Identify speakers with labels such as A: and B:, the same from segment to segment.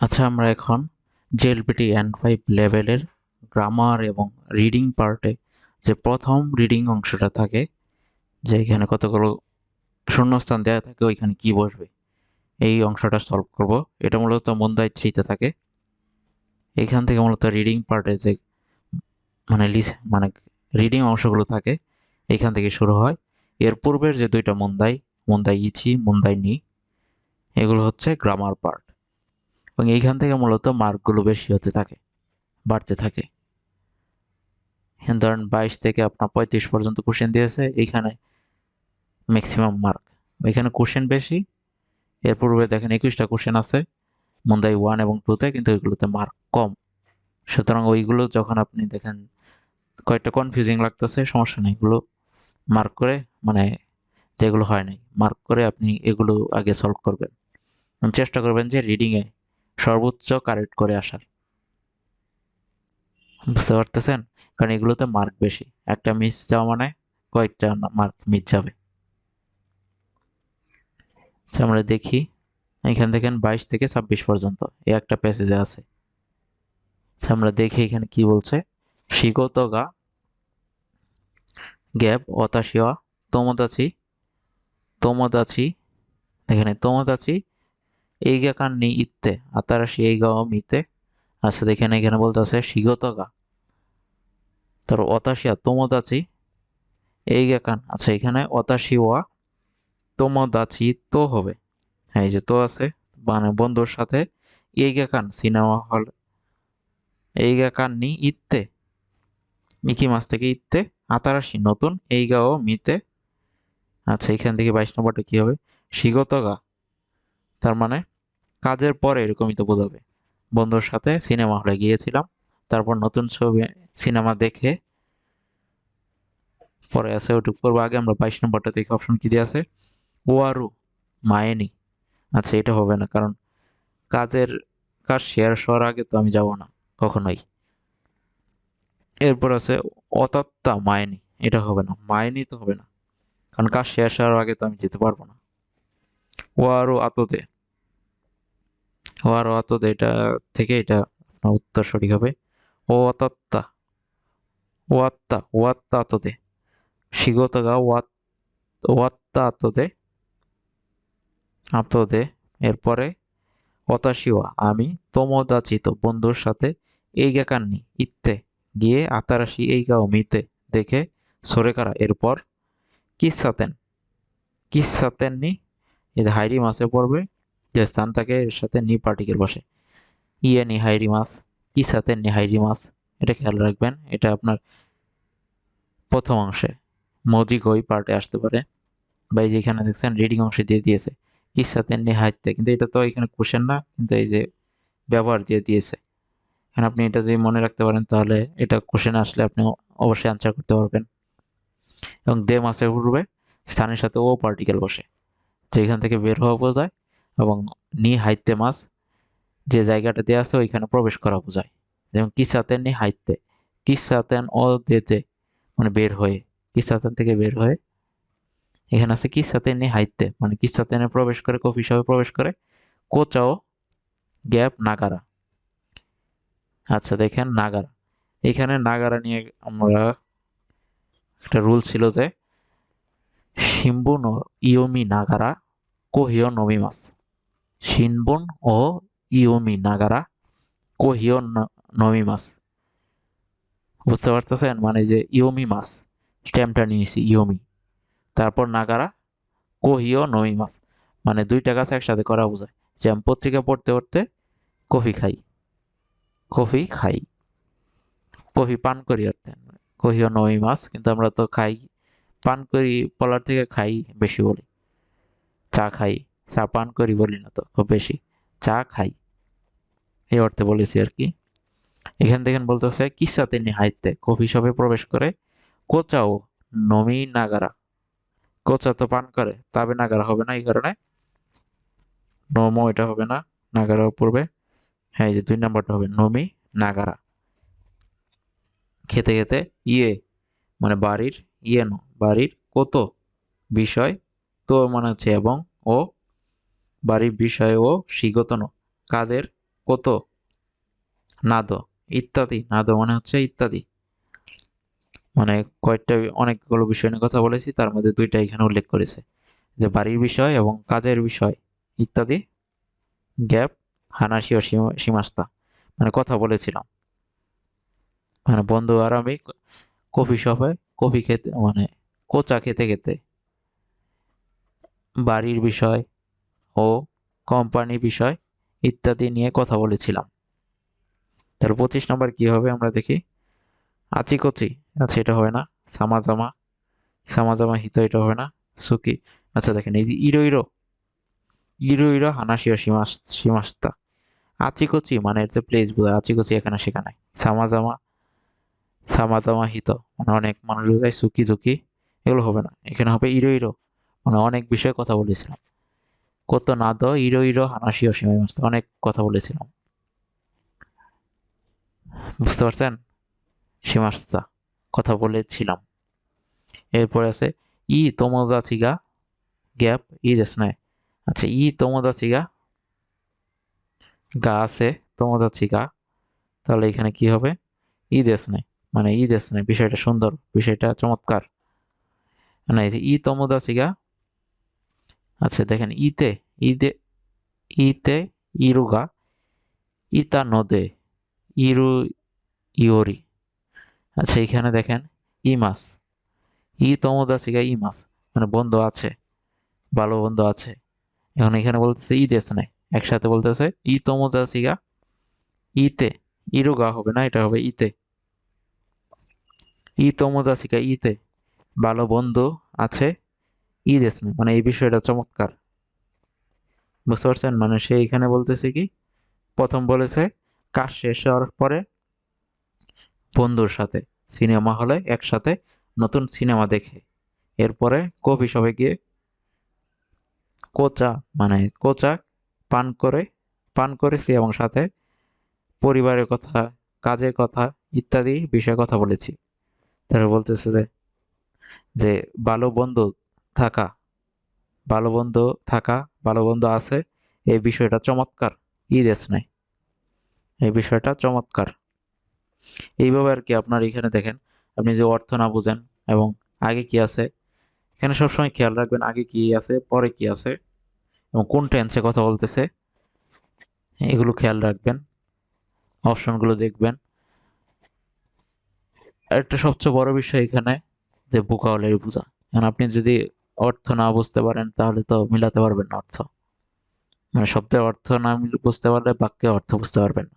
A: আচ্ছা আমরা এখন জেএলপিটি এন ফাইভ লেভেলের গ্রামার এবং রিডিং পার্টে যে প্রথম রিডিং অংশটা থাকে, যে এখানে কতগুলো শূন্যস্থান দেওয়া থাকে, ওইখানে কি বসবে, এই অংশটা সলভ করব। এটা মূলত মন্দাই থ্রিতে থাকে। এখান থেকে মূলত রিডিং পার্টে যে মানে লিস মানে রিডিং অংশগুলো থাকে, এখান থেকে শুরু হয়। এর পূর্বের যে দুইটা মন্দাই মন্দাই ইচি মন্দাই নি এগুলো হচ্ছে গ্রামার পার্ট এবং এইখান থেকে মূলত মার্কগুলো বেশি হতে থাকে, বাড়তে থাকে। ধরেন বাইশ থেকে আপনার পঁয়ত্রিশ পর্যন্ত কোশ্চেন দিয়েছে, এইখানে ম্যাক্সিমাম মার্ক এখানে কোশ্চেন বেশি, এর পূর্বে দেখেন একুশটা কোশ্চেন আছে মন্দাই ওয়ান এবং টুতে কিন্তু ওইগুলোতে মার্ক কম। সুতরাং ওইগুলো যখন আপনি দেখেন, কয়েকটা কনফিউজিং লাগতেছে, সমস্যা নেই, এগুলো মার্ক করে মানে যেগুলো হয় নাই মার্ক করে আপনি এগুলো আগে সলভ করবেন। চেষ্টা করবেন যে রিডিংয়ে সর্বোচ্চ কারেক্ট করে আসার। বুঝতে পারতেছেন? কারণ এগুলোতে মার্ক বেশি। একটা মিস যাওয়া মানে কয়েকটা মার্ক মিস যাবে। আচ্ছা আমরা দেখি। এখান থেকে বাইশ থেকে ছাব্বিশ পর্যন্ত এই একটা প্যাসেজে আছে। আচ্ছা আমরা দেখি এখানে কি বলছে। শিগত গা গ্যাপ অতাশিয়া, তোমদাচি তোমদাচি এখানে তোমদাচি এই গা কান্নি ইত্তে আতারাশি এই গাও মিতে আচ্ছা দেখেন এখানে বলতে আছে শিগতগা তার অতাশিয়া তোমদাচি এই গা কান আচ্ছা এখানে অতাশিওয়া তোমদাচি তো হবে হ্যাঁ এই যে তো আছে মানে বন্ধুর সাথে এই গা কান সিনেমা হল এই গা কান্নি ইত্তে মিকি মাস থেকে ইত্তে আতারাশি নতুন এই গাও মিতে আচ্ছা এখান থেকে বাইশ নম্বরটা কি হবে শিগতগা তার মানে কাজের পরে এরকমই তো বোঝাবে। বন্ধুর সাথে সিনেমা হলে গিয়েছিলাম, তারপর নতুন ছবি, সিনেমা দেখে পরে আছে ওটুকু করব আগে আমরা বাইশ নম্বরটা দেখে, অপশন কি দিয়ে আছে? ওয়ারু, মায়েনি। আচ্ছা এটা হবে না, কারণ কাজের কাজ শেয়ার হওয়ার আগে তো আমি যাব না, কখনোই। এরপর আছে অতত্তা মায়েনি, এটা হবে না, মায়েনি তো হবে না, কারণ কাজ শেষ হওয়ার আগে তো আমি যেতে পারব না। ও আরও আততে। ও আরও আততে এটা থেকে এটা আপনার উত্তর সঠিক হবে। ও অতত্তা ও আত্মা ও আত্মা আততে শিগতগা ওয়াত্তা আততে আততে এরপরে, অতাশিওয়া। আমি তোমদাচিত বন্ধুর সাথে এই গাকান্নি ইত্তে। গিয়ে আতারাশি এই গাও মিতে। দেখে সরে কারা। এরপর কিসাতেন কিসাতেন নি? এটা হাইরি মাসে পড়বে। যে স্থান থাকে এর সাথে নি পার্টিকেল বসে। ইয়ে নি হাইরি মাস কিসাতেন নি হাইরি মাস এটা খেয়াল রাখবেন, এটা আপনার প্রথম অংশে। মজিক ওই পার্টে আসতে পারে। বা এই যেখানে দেখছেন রিডিং অংশে দিয়ে দিয়েছে। কিসাতেন নি হাইতে কিন্তু এটা তো এখানে কোশ্চেন না, কিন্তু এই যে ব্যবহার দিয়ে দিয়েছে। এখন আপনি এটা যদি মনে রাখতে পারেন, তাহলে এটা কোশ্চেন আসলে আপনি অবশ্যই আনসার করতে পারবেন। এবং দে মাসের পূর্বে স্থানের সাথে ও পার্টিকেল বসে। যেখান থেকে বের হওয়া বোঝায় এবং নি হাইতে মাস যে জায়গাটা দেওয়া আছে, ওইখানে প্রবেশ করা বোঝায়। যেমন কিসাতেন নি হাইতে কিসাতেন ও দেতে মানে বের হয়ে, কিসাতেন থেকে বের হয়ে, এখানে আছে কিসাতেন নি হাইতে মানে কিসাতেনে প্রবেশ করে, কফি শপে প্রবেশ করে কোচাও গ্যাপ নাগারা। আচ্ছা দেখেন নাগারা। এখানে নাগারা নিয়ে আমরা একটা রুল ছিল যে শিম্বুন ও ইয়োমি নাগারা, কোহিও নমিমাস শিনবুন ও ইয়োমি নাগারা কোহিও নমিমাস বুঝতে পারতেছেন? মানে যে ইয়োমি মাস স্ট্যাম্পটা নিয়েছি ইয়োমি তারপর নাগারা কোহিও নমিমাস মানে দুইটা গাছ একসাথে করা বোঝায়। যেমন পত্রিকা পড়তে পড়তে কফি খাই। কফি খাই। কফি পান করি অর্থে কহিও নই মাছ কিন্তু আমরা তো খাই, পান করি বলার থেকে খাই বেশি বলি। চা খাই। চা পান করি বলি না তো, খুব বেশি। চা খাই। এই অর্থে বলেছি আর কি। এখান থেকে বলতেছে কিসাতে হাইতে? কফি শপে প্রবেশ করে, কোচাও নমি নাগারা। কোচা তো পান করে, তবে নাগারা হবে না এই কারণে। নমো এটা হবে না, নাগারা পূর্বে। হ্যাঁ যে দুই নাম্বারটা হবে, নমি নাগারা। খেতে খেতে ইয়ে মানে বাড়ির ইয়ে নো বাড়ির কত বিষয়, তো মানে হচ্ছে এবং ও বাড়ির বিষয় ও শিগত ন কাদের? কত? নাদ, ইত্যাদি। নাদ মানে হচ্ছে ইত্যাদি। মানে কয়েকটা অনেকগুলো বিষয় নিয়ে কথা বলেছি, তার মধ্যে দুইটা এখানে উল্লেখ করেছে। যে বাড়ির বিষয় এবং কাজের বিষয়, ইত্যাদি, গ্যাপ হানাসি ও সীমা- সীমাস্তা। মানে কথা বলেছিলাম। মানে বন্ধু আর আমি কফি শপে কফি খেতে মানে কোচা খেতে খেতে বাড়ির বিষয় ও কোম্পানি বিষয় ইত্যাদি নিয়ে কথা বলেছিলাম। তাহলে পঁচিশ নম্বর কি হবে আমরা দেখি। আচিকচি আচ্ছা এটা হবে না। সামাজামা সামাজামা হিত এটা হবে না। সুকি আচ্ছা দেখেন এই যে ইরো ইরো। ইরো ইরো হানাসিও সীমাস সীমাস্তা। আচিকচি মানে হচ্ছে প্লেস বোঝায়, আচিকচি এখানে সেখানে। সামাজামা সামাজামা হিত। মানে অনেক মানুষ বোঝায় সুকি ঝুঁকি এগুলো হবে না। এখানে হবে ইরো ইরো। মানে অনেক বিষয়ে কথা বলেছিলাম। কত না দ ইরো ইরো হানাসিও সীমাস্তা অনেক কথা বলেছিলাম। বুঝতে পারছেন? সীমাস্তা কথা বলেছিলাম। এরপরে আছে, ই তোমোদা চিগা গ্যাপ, ই দেশ আচ্ছা ই তোমোদা চিগা গা আছে তোমোদা চিগা তাহলে এখানে কি হবে? ই দেশ মানে ই দেশ বিষয়টা সুন্দর, বিষয়টা চমৎকার। মানে ই তোমোদা চিগা আচ্ছা দেখেন, ইতে, ইদে, ইতে, ইরুগা ইতা নদে ইরু ইওরি আচ্ছা এখানে দেখেন, ইমাস। ই তমোদাসিকা ইমাস। মানে বন্ধু আছে, ভালো বন্ধু আছে। এখন এখানে বলতেছে ই দেশ নাই একসাথে বলতেছে, ই তমোদাসিকা ইতে, ইরুগা হবে না, এটা হবে ইতে। ই তমোদাসিকা ইতে। ভালো বন্ধু আছে ই দেশ মানে এই বিষয়টা চমৎকার। বুঝতে পারছেন? মানে সে এখানে বলতেছে কি, প্রথম বলেছে, কাজ শেষ হওয়ার পরে বন্ধুর সাথে সিনেমা হলে একসাথে নতুন সিনেমা দেখে। এরপরে কফি শপে গিয়ে কোচা মানে কোচা পান করে, পান করেছি এবং সাথে পরিবারের কথা, কাজের কথা ইত্যাদি বিষয়ে কথা বলেছি। তারা বলতেছে যে ভালো বন্ধু থাকা। ভালো বন্ধু থাকা, ভালো বন্ধু আছে। এই বিষয়টা চমৎকার। দেশ নাই। এই বিষয়টা চমৎকার। এইভাবে আর কি আপনার এখানে দেখেন, আপনি যে অর্থ না বুঝেন এবং আগে কি আছে, এখানে সবসময় খেয়াল রাখবেন আগে কি আছে, পরে কি আছে এবং কোন টেন্সে কথা বলতেছে, এগুলো খেয়াল রাখবেন। অপশনগুলো দেখবেন। একটা সবচেয়ে বড় বিষয় এখানে যে বোকাওয়ালের বোঝা। এখন আপনি যদি অর্থ না বুঝতে পারেন, তাহলে তো মিলাতে পারবেন না অর্থ। মানে শব্দের অর্থ না বুঝতে পারলে বাক্যের অর্থ বুঝতে পারবেন না।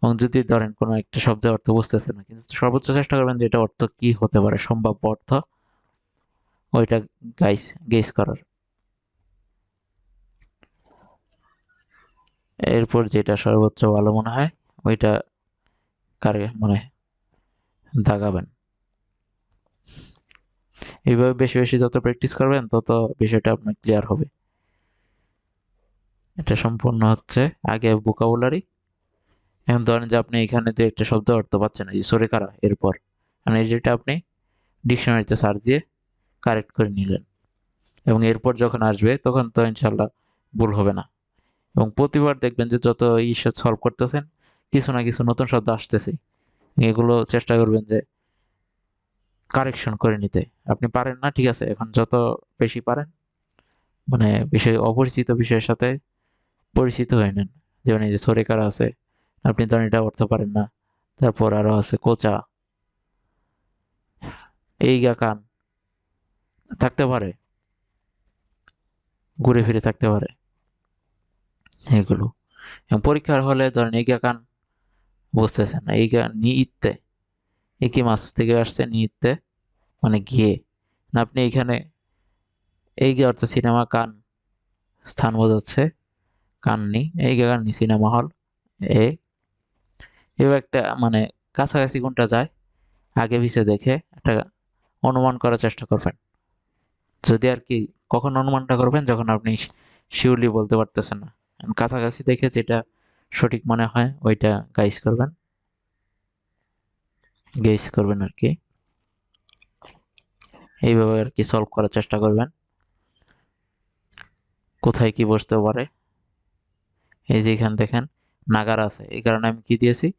A: এবং যদি ধরেন কোনো একটা শব্দের অর্থ বুঝতেছেন না, কিন্তু সর্বোচ্চ চেষ্টা করবেন যে এটা অর্থ কি হতে পারে, সম্ভাব্য অর্থ, ওইটা গাইস গেস করার। এরপর যেটা সর্বোচ্চ ভালো মনে হয়, ওইটা কারে মানে দাগাবেন। এইভাবে বেশি বেশি যত প্র্যাকটিস করবেন, তত বিষয়টা আপনার ক্লিয়ার হবে। এটা সম্পূর্ণ হচ্ছে আগে ভোকাবুলারি এখন ধরেন যে আপনি এখানে যে একটা শব্দ অর্থ পাচ্ছেন, এই সরে কারা, এরপর। মানে এই যেটা আপনি ডিকশনারিতে সার্চ দিয়ে কারেক্ট করে নিলেন। এবং এরপর যখন আসবে, তখন তো ইনশাল্লাহ ভুল হবে না। এবং প্রতিবার দেখবেন যে যত ইস্যু সলভ করতেছেন, কিছু না কিছু নতুন শব্দ আসতেছে। এগুলো চেষ্টা করবেন যে কারেকশন করে নিতে। আপনি পারেন না, ঠিক আছে, এখন যত বেশি পারেন মানে বিষয়, অপরিচিত বিষয়ের সাথে পরিচিত হয়ে নেন। যেমন এই যে সরেকার আছে, আপনি ধরেন এটা অর্থ পারেন না, তারপর আরও আছে কোচা এই কান, থাকতে পারে, ঘুরে ফিরে থাকতে পারে, এগুলো। পরীক্ষার হলে ধরেন এই কান বুঝতেছেন না, এই নি একই মাছ থেকে আসছে নিতে মানে গিয়ে। আপনি এখানে এই যে অর্থ সিনেমা কান স্থান বোঝাচ্ছে, কাননি, এই কাননি সিনেমা হল, এ। এবার একটা মানে কাছাকাছি কোনটা যায়, আগে পিছে দেখে একটা অনুমান করার চেষ্টা করবেন। যদি আর কি কখন অনুমানটা করবেন, যখন আপনি শিওরলি বলতে পারতেছেন না। কাছাকাছি দেখে যেটা সঠিক মনে হয়, ওইটা গাইস করবেন। গেস করবেন আর কি এইভাবে আর কি সলভ করার চেষ্টা করবেন। কোথায় কি বসতে পারে? এই যে এখানে দেখেন, নাগারা আছে। এই কারণে আমি কি দিয়েছি?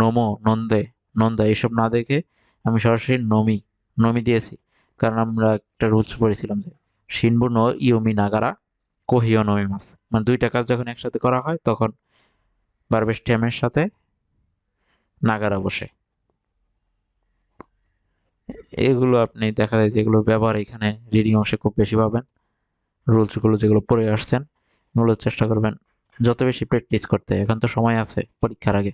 A: নমো, নন্দে, নন্দা, এইসব না দেখে আমি সরাসরি নমি নমি দিয়েছি। কারণ আমরা একটা রুলস পড়েছিলাম যে শিনবু নো ইউমি নাগারা, কোহিও নমি মাস। মানে দুইটা কাজ যখন একসাথে করা হয়, তখন বারবেশ সাথে নাগারা বসে। এগুলো আপনি দেখা যায় যেগুলো ব্যবহার এখানে রিডিং অংশে খুব বেশি পাবেন। রুলসগুলো যেগুলো পড়ে আসছেন, এগুলো চেষ্টা করবেন। যত বেশি প্র্যাকটিস করতে এখন তো সময় আছে পরীক্ষার আগে।